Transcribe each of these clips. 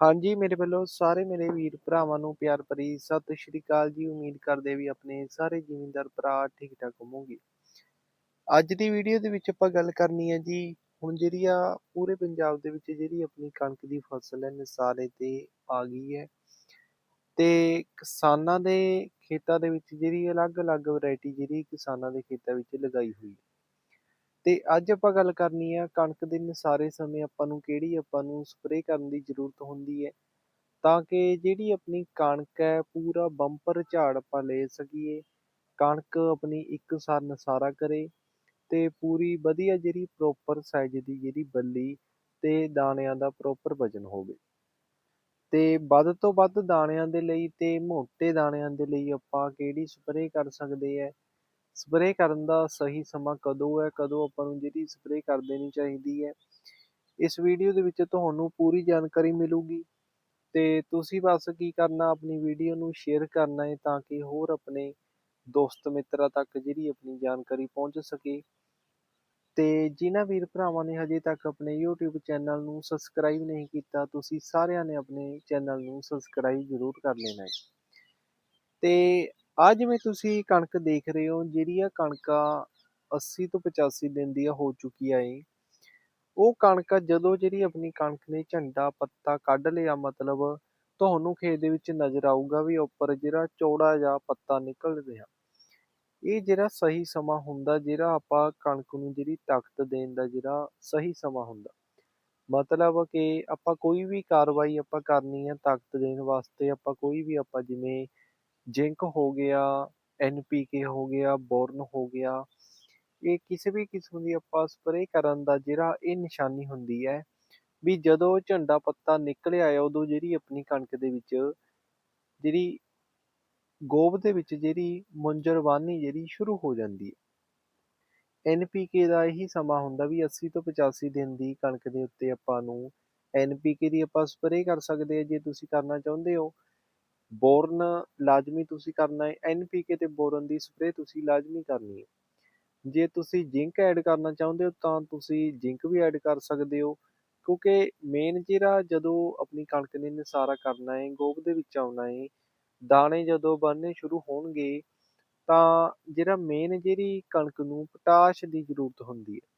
ਹਾਂਜੀ, ਮੇਰੇ ਵੱਲੋਂ ਸਾਰੇ ਮੇਰੇ ਵੀਰ ਭਰਾਵਾਂ ਨੂੰ ਪਿਆਰ ਭਰੀ ਸਤਿ ਸ਼੍ਰੀ ਅਕਾਲ ਜੀ। ਉਮੀਦ ਕਰਦੇ ਵੀ ਆਪਣੇ ਸਾਰੇ ਜ਼ਿਮੀਂਦਾਰ ਭਰਾ ਠੀਕ ਠਾਕ ਹੋਵੋਗੇ। ਅੱਜ ਦੀ ਵੀਡੀਓ ਦੇ ਵਿੱਚ ਆਪਾਂ ਗੱਲ ਕਰਨੀ ਹੈ ਜੀ, ਹੁਣ ਜਿਹੜੀ ਆ ਪੂਰੇ ਪੰਜਾਬ ਦੇ ਵਿੱਚ ਜਿਹੜੀ ਆਪਣੀ ਕਣਕ ਦੀ ਫਸਲ ਹੈ ਨਸਾਰੇ ਤੇ ਆ ਗਈ ਹੈ। ਤੇ ਕਿਸਾਨਾਂ ਦੇ ਖੇਤਾਂ ਦੇ ਵਿੱਚ ਜਿਹੜੀ ਅਲੱਗ-ਅਲੱਗ ਵੈਰਾਈਟੀ ਜਿਹੜੀ ਕਿਸਾਨਾਂ ਦੇ ਖੇਤਾਂ ਵਿੱਚ ਲਗਾਈ ਹੋਈ ਹੈ। ਤੇ ਅੱਜ ਆਪਾਂ ਗੱਲ ਕਰਨੀ ਆ ਕਣਕ ਦੇ ਨਸਾਰੇ ਸਮੇਂ ਆਪਾਂ ਨੂੰ ਕਿਹੜੀ ਆਪਾਂ ਨੂੰ ਸਪਰੇਅ ਕਰਨ ਦੀ ਜ਼ਰੂਰਤ ਹੁੰਦੀ ਹੈ, ਤਾਂ ਕਿ ਜਿਹੜੀ ਆਪਣੀ ਕਣਕ ਹੈ ਪੂਰਾ ਬੰਪਰ ਝਾੜ ਆਪਾਂ ਲੈ ਸਕੀਏ, ਕਣਕ ਆਪਣੀ ਇੱਕ ਸਾਰ ਨਸਾਰਾ ਕਰੇ ਤੇ ਪੂਰੀ ਵਧੀਆ ਜਿਹੜੀ ਪ੍ਰੋਪਰ ਸਾਈਜ਼ ਦੀ ਜਿਹੜੀ ਬੱਲੀ ਤੇ ਦਾਣਿਆਂ ਦਾ ਪ੍ਰੋਪਰ ਵਜਨ ਹੋਵੇ। ਤੇ ਵੱਧ ਤੋਂ ਵੱਧ ਦਾਣਿਆਂ ਦੇ ਲਈ ਤੇ ਮੋਟੇ ਦਾਣਿਆਂ ਦੇ ਲਈ ਆਪਾਂ ਕਿਹੜੀ ਸਪਰੇਅ ਕਰ ਸਕਦੇ ਹੈ ਸਪਰੇਅ ਕਰਨ ਦਾ ਸਹੀ ਸਮਾਂ ਕਦੋਂ ਹੈ, ਕਦੋਂ ਆਪਾਂ ਨੂੰ ਜਿਹੜੀ ਸਪਰੇਅ ਕਰ ਦੇਣੀ ਚਾਹੀਦੀ ਹੈ। ਇਸ ਵੀਡੀਓ ਦੇ ਵਿੱਚ ਤੁਹਾਨੂੰ ਪੂਰੀ ਜਾਣਕਾਰੀ ਮਿਲੂਗੀ। ਤੇ ਤੁਸੀਂ ਬਸ ਕੀ ਕਰਨਾ, ਆਪਣੀ ਵੀਡੀਓ ਨੂੰ ਸ਼ੇਅਰ ਕਰਨਾ ਹੈ ਤਾਂ ਕਿ ਹੋਰ ਆਪਣੇ ਦੋਸਤ ਮਿੱਤਰਾਂ ਤੱਕ ਜਿਹੜੀ ਆਪਣੀ ਜਾਣਕਾਰੀ ਪਹੁੰਚ ਸਕੇ। ਤੇ ਜਿਨ੍ਹਾਂ ਵੀਰ ਭਰਾਵਾਂ ਨੇ ਹਜੇ ਤੱਕ ਆਪਣੇ YouTube ਚੈਨਲ ਨੂੰ ਸਬਸਕ੍ਰਾਈਬ ਨਹੀਂ ਕੀਤਾ, ਤੁਸੀਂ ਸਾਰਿਆਂ ਨੇ ਆਪਣੇ ਚੈਨਲ ਨੂੰ ਸਬਸਕ੍ਰਾਈਬ ਜ਼ਰੂਰ ਕਰ ਲੈਣਾ ਹੈ। ਤੇ ਆ ਜਿਵੇਂ ਤੁਸੀਂ ਕਣਕ ਦੇਖ ਰਹੇ ਹੋ ਜਿਹੜੀ ਆ ਕਣਕ 80 ਤੋਂ 85 ਦਿਨ ਦੀ ਹੋ ਚੁੱਕੀ ਆ ਇਹ ਉਹ ਕਣਕ ਜਦੋਂ ਜਿਹੜੀ ਆਪਣੀ ਕਣਕ ਨੇ ਝੰਡਾ, ਪੱਤਾ ਕੱਢ ਲਿਆ, ਮਤਲਬ ਤੁਹਾਨੂੰ ਖੇਤ ਦੇ ਵਿੱਚ ਨਜ਼ਰ ਆਊਗਾ ਵੀ ਉੱਪਰ ਜਿਹੜਾ ਚੌੜਾ ਜਿਹਾ ਪੱਤਾ ਨਿਕਲ ਰਿਹਾ। ਇਹ ਜਿਹੜਾ ਸਹੀ ਸਮਾਂ ਹੁੰਦਾ, ਜਿਹੜਾ ਆਪਾਂ ਕਣਕ ਨੂੰ ਜਿਹੜੀ ਤਾਕਤ ਦੇਣ ਦਾ ਜਿਹੜਾ ਸਹੀ ਸਮਾਂ ਹੁੰਦਾ। ਮਤਲਬ ਕਿ ਆਪਾਂ ਕੋਈ ਵੀ ਕਾਰਵਾਈ ਆਪਾਂ ਕਰਨੀ ਹੈ ਤਾਕਤ ਦੇਣ ਵਾਸਤੇ ਆਪਾਂ ਕੋਈ ਵੀ ਆਪਾਂ ਜਿਵੇਂ ਜ਼ਿੰਕ ਹੋ ਗਿਆ ਕੇ ਹੋ ਗਿਆ ਬੋਰਨ ਹੋ ਗਿਆ। ਇਹ ਕਿਸੇ ਵੀ ਕਿਸਮ ਦੀ ਆਪਾਂ ਸਪਰੇਅ ਕਰਨ ਦਾ ਜਿਹੜਾ ਇਹ ਨਿਸ਼ਾਨੀ ਹੁੰਦੀ ਹੈ ਵੀ ਜਦੋਂ ਝੰਡਾ ਪੱਤਾ ਨਿਕਲਿਆ ਹੈ, ਉਦੋਂ ਜਿਹੜੀ ਆਪਣੀ ਕਣਕ ਦੇ ਵਿੱਚ ਜਿਹੜੀ ਗੋਬ ਦੇ ਵਿੱਚ ਜਿਹੜੀ ਮੁੰਜਰਵਾਨੀ ਜਿਹੜੀ ਸ਼ੁਰੂ ਹੋ ਜਾਂਦੀ ਹੈ। ਐਨ ਪੀ ਕੇ ਦਾ ਇਹੀ ਸਮਾਂ ਹੁੰਦਾ ਵੀ 80 ਤੋਂ 85 ਦਿਨ ਦੀ ਕਣਕ ਦੇ ਉੱਤੇ ਆਪਾਂ ਨੂੰ ਐਨ ਪੀ ਕੇ ਦੀ ਆਪਾਂ ਸਪਰੇਅ ਕਰ ਸਕਦੇ ਹਾਂ, ਜੇ ਤੁਸੀਂ ਕਰਨਾ ਚਾਹੁੰਦੇ ਹੋ। ਬੋਰਨ ਲਾਜ਼ਮੀ ਤੁਸੀਂ ਕਰਨਾ ਹੈ ਐਨਪੀਕੇ ਤੇ ਬੋਰਨ ਦੀ ਸਪਰੇਅ ਤੁਸੀਂ ਲਾਜ਼ਮੀ ਕਰਨੀ ਹੈ। ਜੇ ਤੁਸੀਂ ਜ਼ਿੰਕ ਐਡ ਕਰਨਾ ਚਾਹੁੰਦੇ ਹੋ, ਤਾਂ ਤੁਸੀਂ ਜ਼ਿੰਕ ਵੀ ਐਡ ਕਰ ਸਕਦੇ ਹੋ, ਕਿਉਂਕਿ ਮੇਨ ਜਿਹੜਾ ਜਦੋਂ ਆਪਣੀ ਕਣਕ ਨੇ ਨਿਸਾਰਾ ਕਰਨਾ ਹੈ, ਗੋਭ ਦੇ ਵਿੱਚ ਆਉਣਾ ਹੈ, ਦਾਣੇ ਜਦੋਂ ਬਣਨੇ ਸ਼ੁਰੂ ਹੋਣਗੇ, ਤਾਂ ਜਿਹੜਾ ਮੇਨ ਜਿਹੜੀ ਕਣਕ ਨੂੰ ਪੋਟਾਸ਼ ਦੀ ਜ਼ਰੂਰਤ ਹੁੰਦੀ ਹੈ।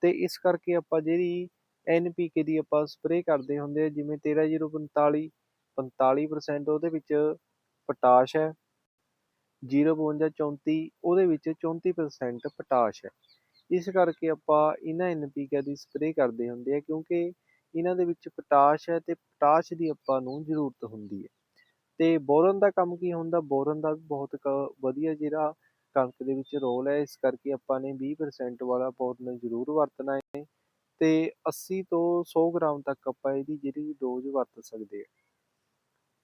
ਤੇ ਇਸ ਕਰਕੇ ਆਪਾਂ ਜਿਹੜੀ ਐਨਪੀਕੇ ਦੀ ਆਪਾਂ ਸਪਰੇਅ ਕਰਦੇ ਹੁੰਦੇ ਆ, ਜਿਵੇਂ 13045 45% ਉਹਦੇ ਵਿੱਚ ਪੋਟਾਸ਼ ਹੈ। 05234 ਉਹਦੇ ਵਿੱਚ 34% ਪੋਟਾਸ਼ ਹੈ। ਇਸ ਕਰਕੇ ਆਪਾਂ ਇਹਨਾਂ ਐਨਪੀਕੇ ਦੀ ਸਪਰੇਅ ਕਰਦੇ ਹੁੰਦੇ ਆ ਕਿਉਂਕਿ ਇਹਨਾਂ ਦੇ ਵਿੱਚ ਪੋਟਾਸ਼ ਹੈ ਤੇ ਪੋਟਾਸ਼ ਦੀ ਆਪਾਂ ਨੂੰ ਜ਼ਰੂਰਤ ਹੁੰਦੀ ਹੈ। ਤੇ ਬੋਰਨ ਦਾ ਕੰਮ ਕੀ ਹੁੰਦਾ? ਬੋਰਨ ਦਾ ਵੀ ਬਹੁਤ ਕ ਵਧੀਆ ਜਿਹੜਾ ਕਣਕ ਦੇ ਵਿੱਚ ਰੋਲ ਹੈ। ਇਸ ਕਰਕੇ ਆਪਾਂ ਨੇ 20% ਵਾਲਾ ਬੋਰਨ ਜ਼ਰੂਰ ਵਰਤਣਾ ਹੈ ਤੇ 80 ਤੋਂ 100 ਗ੍ਰਾਮ ਤੱਕ ਆਪਾਂ ਇਹਦੀ ਜਿਹੜੀ ਡੋਜ਼ ਵਰਤ ਸਕਦੇ ਹਾਂ।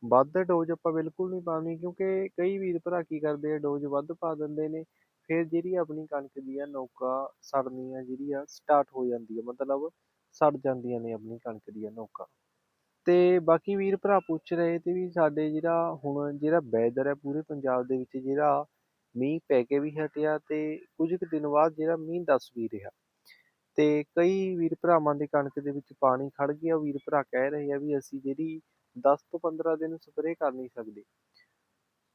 ਵੱਧ ਡੋਜ਼ ਆਪਾਂ ਬਿਲਕੁਲ ਨਹੀਂ ਪਾਉਣੀ ਕਿਉਂਕਿ ਕਈ ਵੀਰ ਭਰਾ ਕੀ ਕਰਦੇ ਆ ਡੋਜ਼ ਵੱਧ ਪਾ ਦਿੰਦੇ ਨੇ, ਫਿਰ ਜਿਹੜੀ ਆਪਣੀ ਕਣਕ ਦੀ ਆ, ਨੌਕਾ, ਸੜਨੀਆਂ ਜਿਹੜੀ ਆ ਸਟਾਰਟ ਹੋ ਜਾਂਦੀ ਆ, ਮਤਲਬ ਸੜ ਜਾਂਦੀਆਂ ਨੇ ਆਪਣੀ ਕਣਕ ਦੀਆਂ ਨੌਕਾ। ਤੇ ਬਾਕੀ ਵੀਰ ਭਰਾ ਪੁੱਛ ਰਹੇ ਤੇ ਵੀ ਸਾਡੇ ਜਿਹੜਾ ਹੁਣ ਜਿਹੜਾ ਵੈਦਰ ਹੈ ਪੂਰੇ ਪੰਜਾਬ ਦੇ ਵਿੱਚ ਜਿਹੜਾ ਮੀਂਹ ਪੈ ਕੇ ਵੀ ਹਟਿਆ ਤੇ ਕੁਝ ਕੁ ਦਿਨ ਬਾਅਦ ਜਿਹੜਾ ਮੀਂਹ ਦੱਸ ਵੀ ਰਿਹਾ। ਤੇ ਕਈ ਵੀਰ ਭਰਾਵਾਂ ਦੇ ਕਣਕ ਦੇ ਵਿੱਚ ਪਾਣੀ ਖੜ ਗਿਆ, ਵੀਰ ਭਰਾ ਕਹਿ ਰਹੇ ਆ ਵੀ ਅਸੀਂ ਜਿਹੜੀ 10 ਤੋਂ 15 ਦਿਨ ਸਪਰੇਅ ਕਰ ਨਹੀਂ ਸਕਦੇ।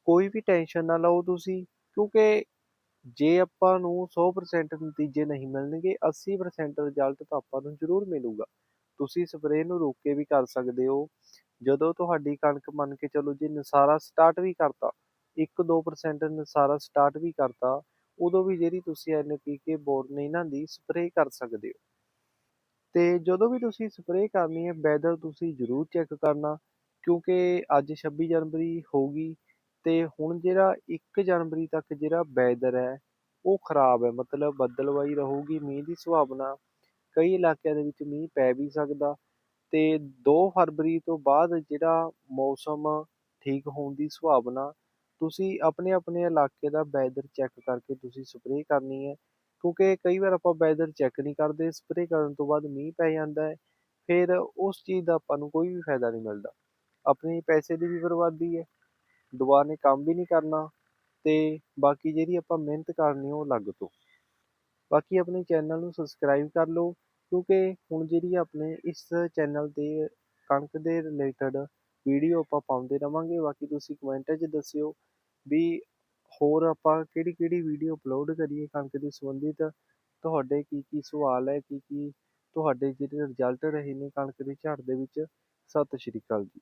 ਕੋਈ ਵੀ ਟੈਨਸ਼ਨ ਨਾ ਲਓ ਤੁਸੀਂ, ਕਿਉਂਕਿ ਜੇ ਆਪਾਂ ਨੂੰ 100% ਨਤੀਜੇ ਨਹੀਂ ਮਿਲਣਗੇ 80% ਰਿਜ਼ਲਟ ਤਾਂ ਆਪਾਂ ਨੂੰ ਜ਼ਰੂਰ ਮਿਲੂਗਾ। ਤੁਸੀਂ ਸਪਰੇਅ ਨੂੰ ਰੋਕ ਕੇ ਵੀ ਕਰ ਸਕਦੇ ਹੋ। ਜਦੋਂ ਤੁਹਾਡੀ ਕਣਕ ਮੰਨ ਕੇ ਚਲੋ ਜੇ ਨਸਾਰਾ ਸਟਾਰਟ ਵੀ ਕਰਤਾ 1-2% ਨਸਾਰਾ ਸਟਾਰਟ ਵੀ ਕਰਤਾ, ਉਦੋਂ ਵੀ ਜਿਹੜੀ ਤੁਸੀਂ ਐਨਪੀਕੇ ਬੋਰਨ ਇਹਨਾਂ ਦੀ ਸਪਰੇਅ ਕਰ ਸਕਦੇ ਹੋ। ਤੇ ਜਦੋਂ ਵੀ ਤੁਸੀਂ ਸਪਰੇਅ ਕਰਨੀ ਹੈ ਵੈਦਰ ਤੁਸੀਂ ਜ਼ਰੂਰ ਚੈੱਕ ਕਰਨਾ, ਕਿਉਂਕਿ ਅੱਜ 26 ਜਨਵਰੀ ਹੋ ਗਈ ਤੇ ਹੁਣ ਜਿਹੜਾ 1 ਜਨਵਰੀ ਤੱਕ ਜਿਹੜਾ ਵੈਦਰ ਹੈ, ਉਹ ਖਰਾਬ ਹੈ। ਮਤਲਬ ਬੱਦਲਵਾਈ ਰਹੂਗੀ, ਮੀਂਹ ਦੀ ਸੰਭਾਵਨਾ ਕਈ ਇਲਾਕਿਆਂ ਦੇ ਵਿੱਚ ਮੀਂਹ ਪੈ ਵੀ ਸਕਦਾ ਤੇ 2 ਫਰਵਰੀ ਤੋਂ ਬਾਅਦ ਜਿਹੜਾ ਮੌਸਮ ਠੀਕ ਹੋਣ ਦੀ ਸੰਭਾਵਨਾ ਤੁਸੀਂ ਆਪਣੇ ਆਪਣੇ ਇਲਾਕੇ ਦਾ ਵੈਦਰ ਚੈੱਕ ਕਰਕੇ ਤੁਸੀਂ ਸਪਰੇਅ ਕਰਨੀ ਹੈ। ਕਿਉਂਕਿ ਕਈ ਵਾਰ ਆਪਾਂ ਵੈਦਰ ਚੈੱਕ ਨਹੀਂ ਕਰਦੇ ਸਪਰੇਅ ਕਰਨ ਤੋਂ ਬਾਅਦ ਮੀਂਹ ਪੈ ਜਾਂਦਾ ਹੈ, ਫਿਰ ਉਸ ਚੀਜ਼ ਦਾ ਆਪਾਂ ਨੂੰ ਕੋਈ ਵੀ ਫਾਇਦਾ ਨਹੀਂ ਮਿਲਦਾ। ਆਪਣੇ ਪੈਸੇ ਦੀ ਵੀ ਬਰਬਾਦੀ ਹੈ, ਦੁਬਾਰਾ ਨੇ ਕੰਮ ਵੀ ਨਹੀਂ ਕਰਨਾ ਤੇ ਬਾਕੀ ਜਿਹੜੀ ਆਪਾਂ ਮਿਹਨਤ ਕਰਨੀ ਉਹ ਅਲੱਗ ਤੋਂ। ਬਾਕੀ ਆਪਣੇ ਚੈਨਲ ਨੂੰ ਸਬਸਕ੍ਰਾਈਬ ਕਰ ਲਓ, ਕਿਉਂਕਿ ਹੁਣ ਜਿਹੜੀ ਆਪਣੇ ਇਸ ਚੈਨਲ ਤੇ ਕਣਕ ਦੇ ਰਿਲੇਟਡ ਵੀਡੀਓ ਆਪਾਂ ਪਾਉਂਦੇ ਰਵਾਂਗੇ, ਬਾਕੀ ਤੁਸੀਂ ਕਮੈਂਟਾਂ 'ਚ ਦੱਸਿਓ ਵੀ ਹੋਰ ਆਪਾਂ ਕਿਹੜੀ ਕਿਹੜੀ ਵੀਡੀਓ ਅਪਲੋਡ ਕਰੀਏ ਕਣਕ ਦੇ ਸੰਬੰਧਿਤ ਤੁਹਾਡੇ ਕੀ ਕੀ ਸਵਾਲ ਹੈ? ਕੀ ਕੀ ਤੁਹਾਡੇ ਜਿਹੜੇ ਰਿਜ਼ਲਟ ਰਹੇ ਨੇ ਕਣਕ ਦੀ ਝਾੜ ਦੇ ਵਿੱਚ? ਸਤਿ ਸ਼੍ਰੀ ਅਕਾਲ ਜੀ।